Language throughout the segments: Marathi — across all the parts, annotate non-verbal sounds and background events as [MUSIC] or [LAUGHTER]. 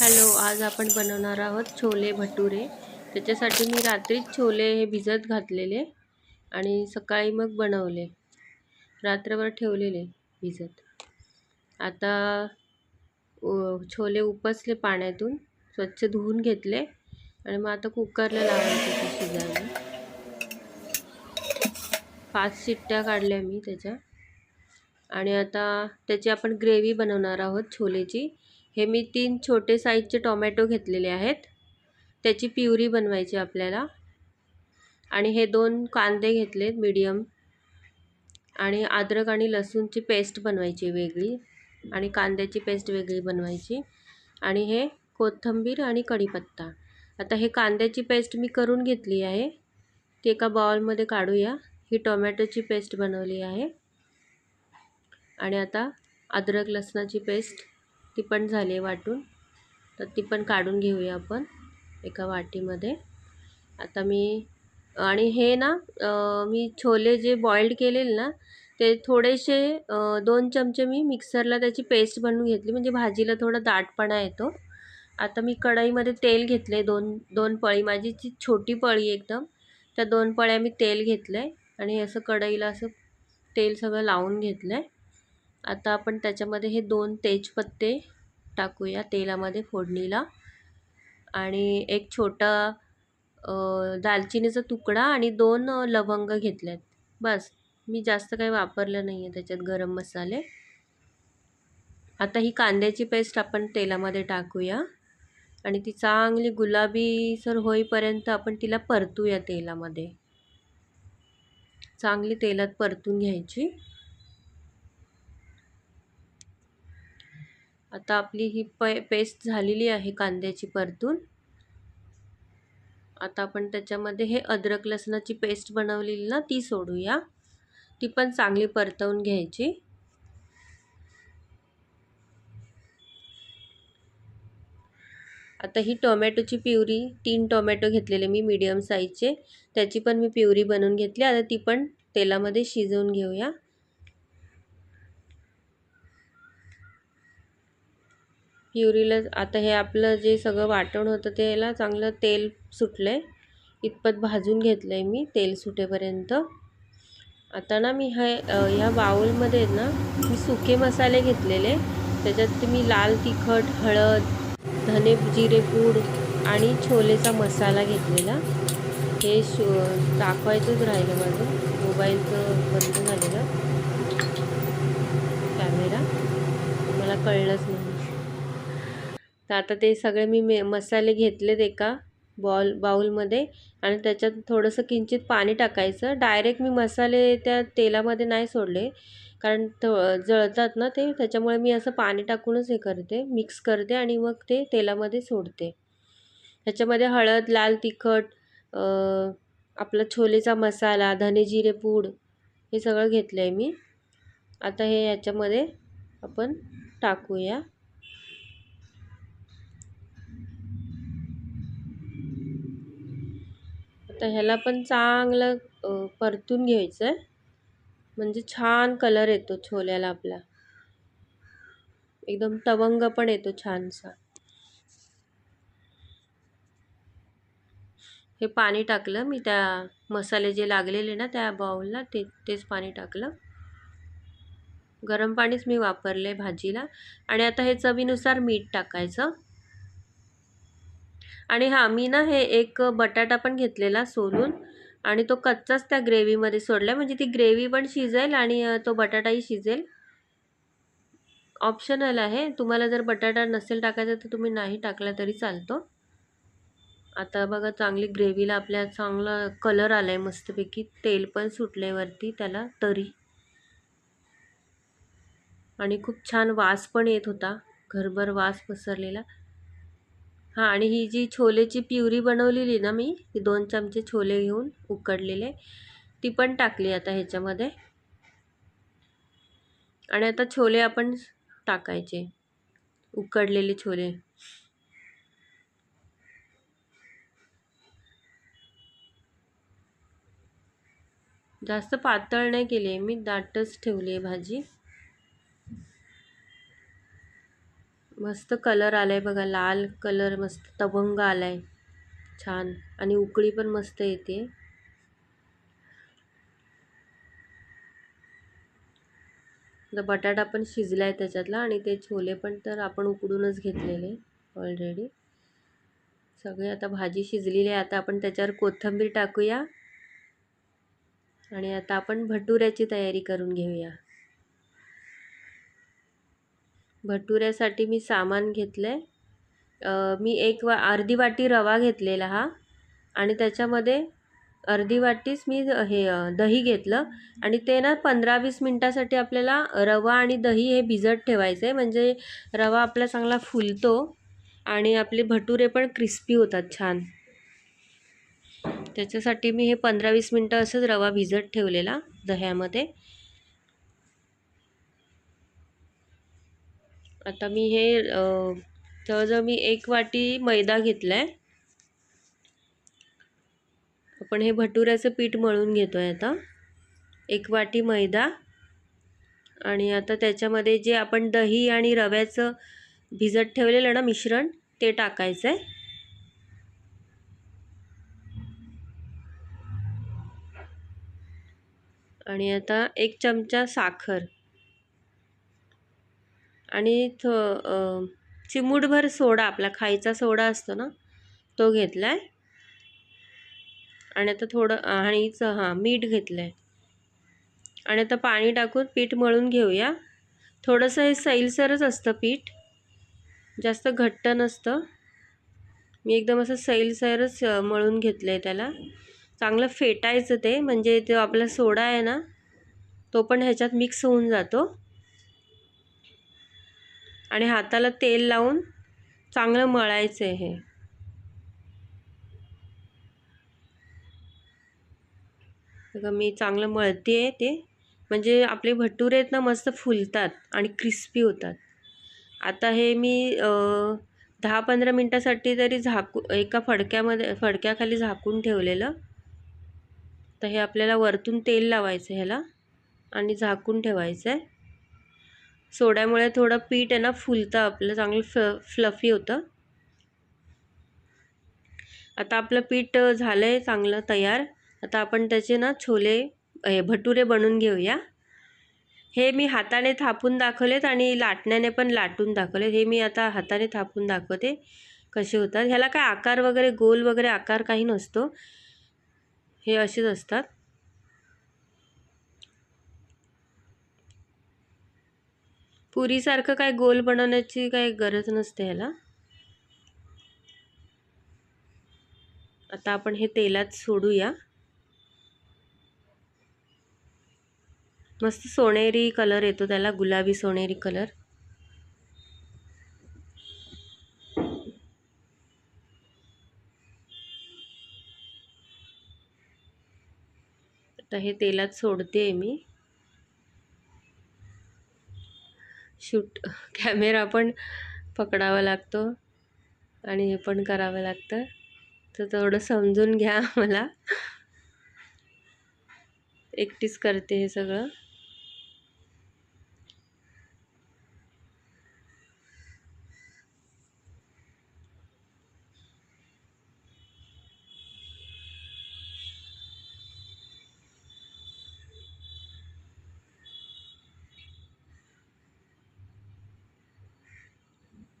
हॅलो आज आपण बनवणार आहोत छोले भटुरे. त्याच्यासाठी मी रात्रीच छोले हे भिजत घातलेले आणि सकाळी मग बनवले. रात्रभर ठेवलेले भिजत. आता छोले उपसले पाण्यातून स्वच्छ धुवून घेतले आणि मग आता कुकरला लावायचे ते शिजायला. पाच शिट्ट्या काढल्या मी त्याच्या. आणि आता त्याची आपण ग्रेव्ही बनवणार आहोत छोलेची. हे मी तीन छोटे साईजचे टोमॅटो घेतलेले आहेत. त्याची प्युरी बनवायची आपल्याला. आणि हे दोन कांदे घेतलेत मीडियम. आणि अद्रक आणि लसूणची पेस्ट बनवायची वेगळी. आणि कांद्याची पेस्ट वेगळी बनवायची. आणि हे कोथिंबीर आणि कढीपत्ता. आता हे कांद्याची पेस्ट मी करून घेतली आहे. ती एका बाउलमध्ये काढूया. ही टोमॅटोची पेस्ट बनवली आहे. आणि आता अद्रक लसणाची पेस्ट ती पण झाली आहे वाटून. तर ती पण काढून घेऊया आपण एका वाटीमध्ये. आता मी आणि हे ना मी छोले जे बॉईल्ड केलेले ना ते थोडेसे दोन चमचे मी मिक्सरला त्याची पेस्ट बनवून घेतली. म्हणजे भाजीला थोडा दाटपणा येतो. आता मी कढईमध्ये तेल घेतले दोन दोन पळी. माझी जी छोटी पळी एकदम त्या दोन पळ्या मी तेल घेतलं आहे आणि असं कढईला असं तेल सगळं लावून घेतलं आहे आता आपण त्याच्यामध्ये हे दोन तेजपत्ते टाकूया तेलामध्ये फोडणीला. आणि एक छोटा दालचिनीचा तुकडा आणि दोन लवंग घेतल्यात. बस मी जास्त काही वापरलं नाही आहे त्याच्यात गरम मसाले. आता ही कांद्याची पेस्ट आपण तेलामध्ये टाकूया. आणि ती चांगली गुलाबी सर होईपर्यंत आपण तिला परतूया तेलामध्ये. चांगली तेलात परतून घ्यायची. आता आपली ही पै पेस्ट झालेली आहे कांद्याची परतून. आता आपण त्याच्यामध्ये हे अद्रक लसणाची पेस्ट बनवलेली ना ती सोडूया. ती पण चांगली परतवून घ्यायची. आता ही टोमॅटोची प्युरी तीन टोमॅटो घेतलेले मी मीडियम साईजचे. त्याची पण मी प्युरी बनवून घेतली. आता ती पण तेलामध्ये शिजवून घेऊया. प्युरीला आता हे आपलं जे सगळं वाटण होतं त्याला चांगलं तेल सुटलं आहे इतपत भाजून घेतलं आहे मी तेल सुटेपर्यंत. आता ना मी हे ह्या बाऊलमध्ये ना मी सुके मसाले घेतलेले. त्याच्यात मी लाल तिखट हळद धने जिरे पूड आणि छोलेचा मसाला घेतलेला. हे शो दाखवायचंच राहिलं माझं. मोबाईलचं बंद झालेलं. कॅमेरा. मला कळलंच नाही तर आता ते सगळे मी मे मसाले घेतलेत एका बॉल बाऊलमध्ये आणि त्याच्यात थोडंसं किंचित पाणी टाकायचं. डायरेक्ट मी मसाले त्या तेलामध्ये नाही सोडले. कारण जळतात ना ते त्याच्यामुळे मी असं पाणी टाकूनच हे करते. मिक्स करते आणि मग ते तेलामध्ये सोडते. ह्याच्यामध्ये हळद लाल तिखट आपला छोलेचा मसाला धने जिरे पूड हे सगळं घेतलं आहे मी. आता हे याच्यामध्ये आपण टाकूया. तर ह्याला पण चांगलं परतून घ्यायचं आहे म्हणजे छान कलर येतो छोल्याला आपला. एकदम तवंग पण येतो छानसा. हे पाणी टाकलं मी त्या मसाले जे लागलेले ना त्या बाऊलला ते तेच पाणी टाकलं. गरम पाणीच मी वापरले भाजीला. आणि आता हे चवीनुसार मीठ टाकायचं. आणि हां मी ना हे एक बटाटा पण घेतलेला सोलून आणि तो कच्चाच त्या ग्रेव्हीमध्ये सोडला म्हणजे ती ग्रेव्ही पण शिजेल आणि तो बटाटाही शिजेल. ऑप्शनल आहे. तुम्हाला जर बटाटा नसेल टाकायचा तर तुम्ही नाही टाकला तरी चालतो. आता बघा चांगली ग्रेव्हीला आपल्या चांगला कलर आला आहे मस्तपैकी. तेल पण सुटले वरती त्याला तरी. आणि खूप छान वास पण येत होता. घरभर वास पसरलेला. हां आणि ही जी छोलेची प्युरी बनवलेली ना मी ती दोन चमचे छोले घेऊन उकडलेले ती पण टाकली आता ह्याच्यामध्ये. आणि आता छोले आपण टाकायचे उकडलेले छोले. जास्त पातळ नाही केली मी दाटच ठेवली आहे भाजी. मस्त कलर आला आहे बघा लाल कलर मस्त तवंग आला आहे छान. आणि उकळी पण मस्त येते. तर बटाटा पण शिजलाय त्याच्यातला आणि ते छोले पण तर आपण उकडूनच घेतलेले ऑलरेडी सगळे आता भाजी शिजलेली आहे. आता आपण त्याच्यावर कोथिंबीर टाकूया. आणि आता आपण भटुऱ्याची तयारी करून घेऊया. भटुऱ्यासाठी मी सामान घेतलं आहे मी एक वा अर्धी वाटी रवा घेतलेला हा. आणि त्याच्यामध्ये अर्धी वाटीच मी हे दही घेतलं. आणि ते ना पंधरा वीस मिनटासाठी आपल्याला रवा आणि दही हे भिजत ठेवायचं आहे म्हणजे रवा आपला चांगला फुलतो आणि आपले भटुरे पण क्रिस्पी होतात छान. त्याच्यासाठी मी हे पंधरा वीस मिनटं असंच रवा भिजत ठेवलेला दह्यामध्ये. आता मी हे जवळजवळ मी एक वाटी मैदा घेतला आहे आपण हे भटुऱ्याचं पीठ मळून घेतो आहे आता. एक वाटी मैदा. आणि आता त्याच्यामध्ये जे आपण दही आणि रव्याचं भिजत ठेवलेलं ना मिश्रण ते टाकायचं आहे आणि आता एक चमचा साखर. आणि थ चिमूटभर सोडा आपला खायचा सोडा असतो ना तो घेतला आहे आणि आता थोडं आणिच हां मीठ घेतलं आहे आणि आता पाणी टाकून पीठ मळून घेऊया. थोडंसं हे सैलसरच असतं पीठ. जास्त घट्ट नसतं. मी एकदम असं सैलसरच मळून घेतलं आहे त्याला. चांगलं फेटायचं ते म्हणजे तो आपला सोडा आहे ना तो पण ह्याच्यात मिक्स होऊन जातो. आणि हाताला तेल लावून चांगलं मळायचं आहे हे. बघा मी चांगलं मळते आहे ते. म्हणजे आपले भटुरे आहेत ना मस्त फुलतात आणि क्रिस्पी होतात. आता हे मी दहा पंधरा मिनटासाठी तरी झाकू एका फडक्यामध्ये फडक्याखाली झाकून ठेवलेलं. तर हे आपल्याला वरतून तेल लावायचं ह्याला आणि झाकून ठेवायचं आहे. सोड्यामुळे थोडं पीठ आहे ना फुलतं आपलं चांगलं फ फ्लफी होतं. आता आपलं पीठ झालं आहे चांगलं तयार. आता आपण त्याचे ना छोले हे भटुरे बनवून घेऊया. हे मी हाताने थापून दाखवलेत आणि लाटण्याने पण लाटून दाखवले हे मी आता हाताने थापून दाखवते कसे होतात. ह्याला काय आकार वगैरे गोल वगैरे आकार काही नसतो. हे असेच असतात. पुरीसारखं काय गोल बनवण्याची काही गरज नसते ह्याला. आता आपण हे तेलात सोडूया. मस्त सोनेरी कलर येतो त्याला गुलाबी सोनेरी कलर. आता हे तेलात सोडते मी. शूट कॅमेरा पण पकडावा लागतो आणि हे पण करावं लागतं. तर थोडं समजून घ्या [LAUGHS] मला. एकटीच करते हे सगळं.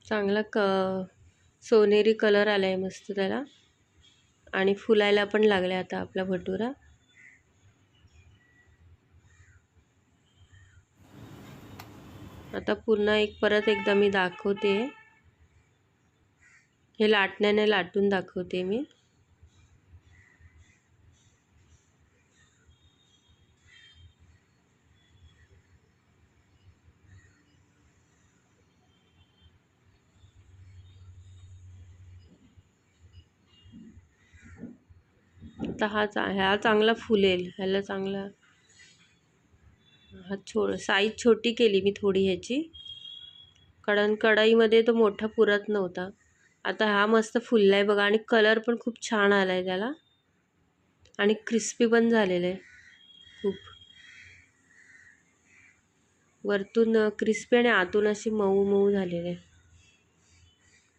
चांगला क सोनेरी कलर आला आहे मस्त त्याला. आणि फुलायला पण लागला आता आपला भटुरा. आता पुन्हा एक परत एकदा मी दाखवते. हे लाटण्याने लाटून दाखवते मी. आता हा चा ह्या चांगला फुलेल ह्याला चांगला हा छो साईज छोटी केली मी थोडी ह्याची. कारण कढईमध्ये तो मोठा पुरत नव्हता. आता हा मस्त फुलला आहे बघा आणि कलर पण खूप छान आला आहे त्याला. आणि क्रिस्पी पण झालेलं आहे खूप. वरतून क्रिस्पी आणि आतून अशी मऊ मऊ झालेली आहे.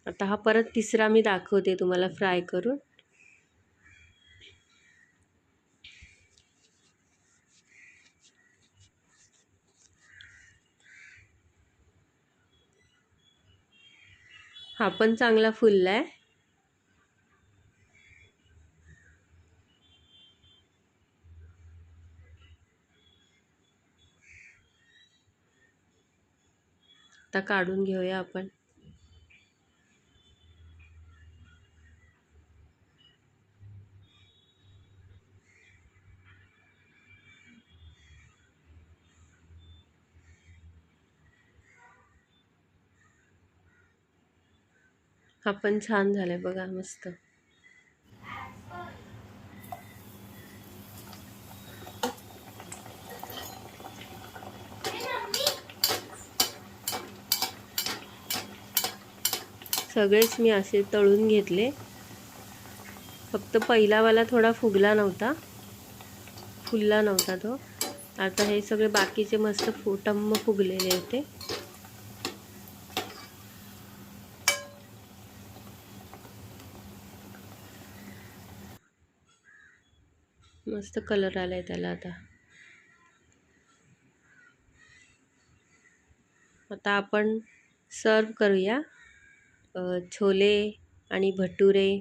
आता हा परत तिसरा मी दाखवते तुम्हाला फ्राय करून. हा पण चांगला फुलला आहे. आता काढून घेऊया आपण. हा पण छान झालाय बघा मस्त. सगळेच मी असे तळून घेतले. फक्त पहिलावाला थोडा फुगला नव्हता. फुलला नव्हता तो. आता हे सगळे बाकीचे मस्त फु टम्म फुगलेले होते. मस्त कलर आलाय त्याला आता. आता आपण सर्व करूया. छोले आणि भटुरे.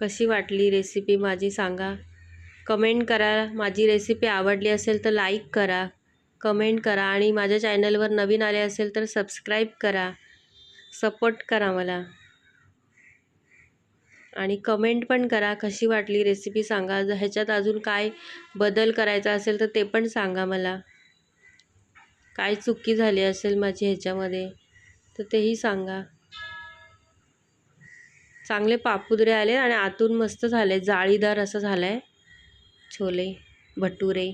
कशी वाटली रेसिपी माझी सांगा. कमेंट करा. माझी रेसिपी आवडली असेल तर लाईक करा. कमेंट करा आणि माझ्या चॅनलवर नवीन आले असेल तर सबस्क्राईब करा. सपोर्ट करा मला. आणि कमेंट पण करा कशी वाटली रेसिपी सांगा. जर ह्याच्यात अजून काय बदल करायचा असेल तर ते पण सांगा मला. काय चुकी झाली असेल माझी ह्याच्यामध्ये तर तेही सांगा. चांगले पापुद्रे आले आणि आतून मस्त झाले. जाळीदार असं झालं आहे छोले भटुरे.